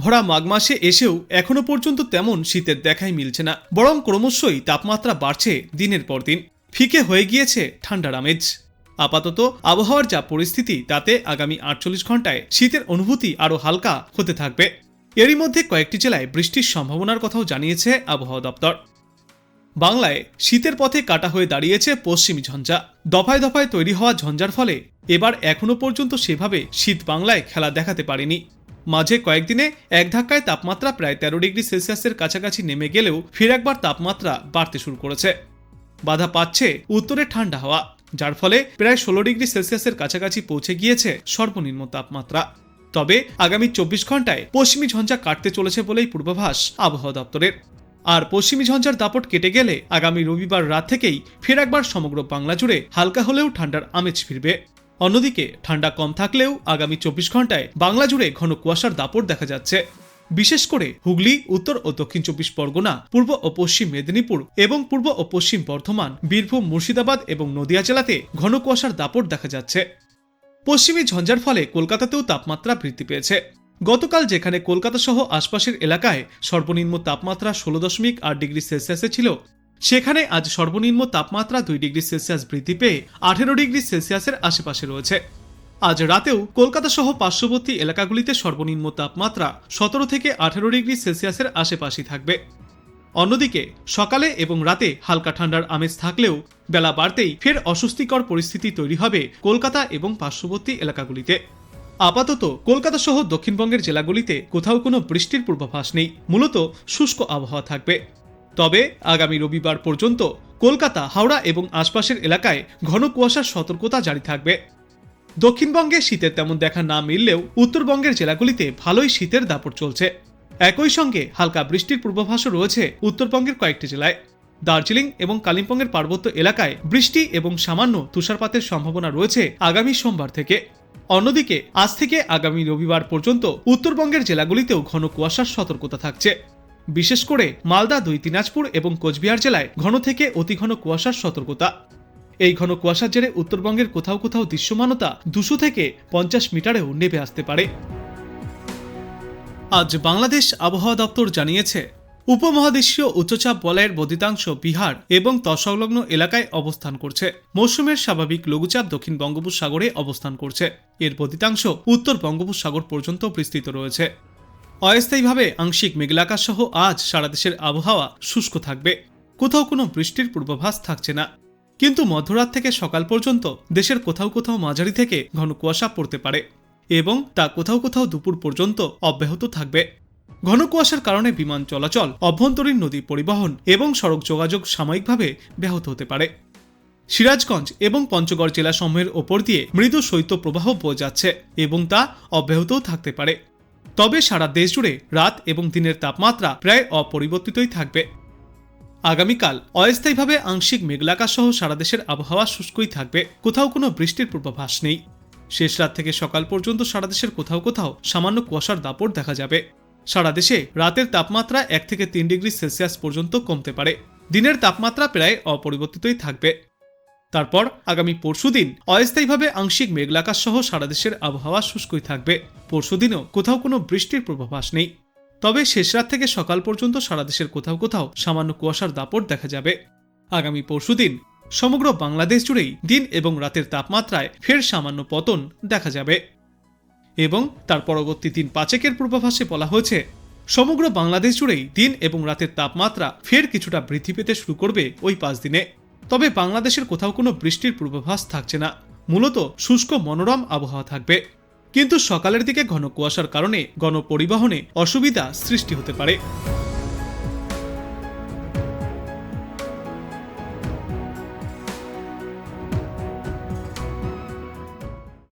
ভরা মাঘ মাসে এসেও এখনও পর্যন্ত তেমন শীতের দেখাই মিলছে না। বরং ক্রমশই তাপমাত্রা বাড়ছে দিনের পর দিন। ফিকে হয়ে গিয়েছে ঠান্ডার আমেজ। আপাতত আবহাওয়ার যা পরিস্থিতি, তাতে আগামী আটচল্লিশ ঘন্টায় শীতের অনুভূতি আরও হালকা হতে থাকবে। এরই মধ্যে কয়েকটি জেলায় বৃষ্টির সম্ভাবনার কথাও জানিয়েছে আবহাওয়া দপ্তর। বাংলায় শীতের পথে কাটা হয়ে দাঁড়িয়েছে পশ্চিমী ঝঞ্ঝা। দফায় দফায় তৈরি হওয়া ঝঞ্ঝার ফলে এবার এখনও পর্যন্ত সেভাবে শীত বাংলায় খেলা দেখাতে পারেনি। মাঝে কয়েকদিনে এক ধাক্কায় তাপমাত্রা প্রায় তেরো ডিগ্রি সেলসিয়াসের কাছাকাছি নেমে গেলেও ফের একবার তাপমাত্রা বাড়তে শুরু করেছে। বাধা পাচ্ছে উত্তরে ঠান্ডা হাওয়া, যার ফলে প্রায় ষোলো ডিগ্রি সেলসিয়াসের কাছাকাছি পৌঁছে গিয়েছে সর্বনিম্ন তাপমাত্রা। তবে আগামী চব্বিশ ঘন্টায় পশ্চিমী ঝঞ্ঝা কাটতে চলেছে বলেই পূর্বাভাস আবহাওয়া দপ্তরের। আর পশ্চিমী ঝঞ্ঝার দাপট কেটে গেলে আগামী রবিবার রাত থেকেই ফের একবার সমগ্র বাংলা জুড়ে হালকা হলেও ঠান্ডার আমেজ ফিরবে। অন্যদিকে, ঠান্ডা কম থাকলেও আগামী চব্বিশ ঘন্টায় বাংলা জুড়ে ঘন কুয়াশার দাপট দেখা যাচ্ছে। বিশেষ করে হুগলি, উত্তর ও দক্ষিণ চব্বিশ পরগনা, পূর্ব ও পশ্চিম মেদিনীপুর এবং পূর্ব ও পশ্চিম বর্ধমান, বীরভূম, মুর্শিদাবাদ এবং নদিয়া জেলাতে ঘন কুয়াশার দাপট দেখা যাচ্ছে। পশ্চিমী ঝঞ্ঝার ফলে কলকাতাতেও তাপমাত্রা বৃদ্ধি পেয়েছে। গতকাল যেখানে কলকাতা সহ আশপাশের এলাকায় সর্বনিম্ন তাপমাত্রা ষোলো দশমিক আট ডিগ্রি সেলসিয়াসে ছিল সেখানে আজ সর্বনিম্ন তাপমাত্রা দুই ডিগ্রি সেলসিয়াস বৃদ্ধি পেয়ে আঠেরো ডিগ্রি সেলসিয়াসের আশেপাশে রয়েছে। আজ রাতেও কলকাতা সহ পার্শ্ববর্তী এলাকাগুলিতে সর্বনিম্ন তাপমাত্রা সতেরো থেকে আঠেরো ডিগ্রি সেলসিয়াসের আশেপাশেই থাকবে। অন্যদিকে, সকালে এবং রাতে হালকা ঠান্ডার আমেজ থাকলেও বেলা বাড়তেই ফের অস্বস্তিকর পরিস্থিতি তৈরি হবে কলকাতা এবং পার্শ্ববর্তী এলাকাগুলিতে। আপাতত কলকাতা সহ দক্ষিণবঙ্গের জেলাগুলিতে কোথাও কোনো বৃষ্টির পূর্বাভাস নেই। মূলত শুষ্ক আবহাওয়া থাকবে। তবে আগামী রবিবার পর্যন্ত কলকাতা, হাওড়া এবং আশপাশের এলাকায় ঘন কুয়াশার সতর্কতা জারি থাকবে। দক্ষিণবঙ্গে শীতের তেমন দেখা না মিললেও উত্তরবঙ্গের জেলাগুলিতে ভালোই শীতের দাপট চলছে। একই সঙ্গে হালকা বৃষ্টির পূর্বাভাসও রয়েছে উত্তরবঙ্গের কয়েকটি জেলায়। দার্জিলিং এবং কালিম্পংয়ের পার্বত্য এলাকায় বৃষ্টি এবং সামান্য তুষারপাতের সম্ভাবনা রয়েছে আগামী সোমবার থেকে। অন্যদিকে, আজ থেকে আগামী রবিবার পর্যন্ত উত্তরবঙ্গের জেলাগুলিতেও ঘন কুয়াশার সতর্কতা থাকছে। বিশেষ করে মালদা, দুই দিনাজপুর এবং কোচবিহার জেলায় ঘন থেকে অতি ঘন কুয়াশার সতর্কতা। এই ঘন কুয়াশার জেরে উত্তরবঙ্গের কোথাও কোথাও দৃশ্যমানতা দুশো থেকে পঞ্চাশ মিটারেও নেমে আসতে পারে। আজ বাংলাদেশ আবহাওয়া দপ্তর জানিয়েছে, উপমহাদেশীয় উচ্চচাপ বলয়ের বদিতাংশ বিহার এবং তৎসংলগ্ন এলাকায় অবস্থান করছে। মৌসুমের স্বাভাবিক লঘুচাপ দক্ষিণ বঙ্গোপসাগরে অবস্থান করছে। এর বদিতাংশ উত্তর বঙ্গোপসাগর পর্যন্ত বিস্তৃত রয়েছে। অস্থায়ীভাবে আংশিক মেঘলাকাশ সহ আজ সারা দেশের আবহাওয়া শুষ্ক থাকবে। কোথাও কোনো বৃষ্টির পূর্বাভাস থাকছে না। কিন্তু মধ্যরাত থেকে সকাল পর্যন্ত দেশের কোথাও কোথাও মাঝারি থেকে ঘন কুয়াশা পড়তে পারে এবং তা কোথাও কোথাও দুপুর পর্যন্ত অব্যাহত থাকবে। ঘন কুয়াশার কারণে বিমান চলাচল, অভ্যন্তরীণ নদী পরিবহন এবং সড়ক যোগাযোগ সাময়িকভাবে ব্যাহত হতে পারে। সিরাজগঞ্জ এবং পঞ্চগড় জেলাসমূহের ওপর দিয়ে মৃদু শৈত্য প্রবাহ বয়ে যাচ্ছে এবং তা অব্যাহতও থাকতে পারে। তবে সারা দেশ জুড়ে রাত এবং দিনের তাপমাত্রা প্রায় অপরিবর্তিতই থাকবে। আগামীকাল অস্থায়ীভাবে আংশিক মেঘলাকাশ সহ সারা দেশের আবহাওয়া শুষ্কই থাকবে। কোথাও কোনো বৃষ্টির পূর্বাভাস নেই। শেষ রাত থেকে সকাল পর্যন্ত সারা দেশের কোথাও কোথাও সামান্য কুয়াশার দাপট দেখা যাবে। সারা দেশে রাতের তাপমাত্রা এক থেকে তিন ডিগ্রি সেলসিয়াস পর্যন্ত কমতে পারে। দিনের তাপমাত্রা প্রায় অপরিবর্তিতই থাকবে। তারপর আগামী পরশুদিন অস্থায়ীভাবে আংশিক মেঘলাকাশ সহ সারা দেশের আবহাওয়া শুষ্কই থাকবে। পরশুদিনও কোথাও কোনো বৃষ্টির পূর্বাভাস নেই। তবে শেষ রাত থেকে সকাল পর্যন্ত সারা দেশের কোথাও কোথাও সামান্য কুয়াশার দাপট দেখা যাবে। আগামী পরশুদিন সমগ্র বাংলাদেশ জুড়েই দিন এবং রাতের তাপমাত্রায় ফের সামান্য পতন দেখা যাবে। এবং তার পরবর্তী দিন পাচেকের পূর্বাভাসে বলা হয়েছে, সমগ্র বাংলাদেশ জুড়েই দিন এবং রাতের তাপমাত্রা ফের কিছুটা বৃদ্ধি পেতে শুরু করবে ওই পাঁচ দিনে। তবে বাংলাদেশের কোথাও কোনো বৃষ্টির পূর্বাভাস থাকছে না। মূলত শুষ্ক মনোরম আবহাওয়া থাকবে। কিন্তু সকালের দিকে ঘন কুয়াশার কারণে গণপরিবহনে অসুবিধা সৃষ্টি হতে পারে।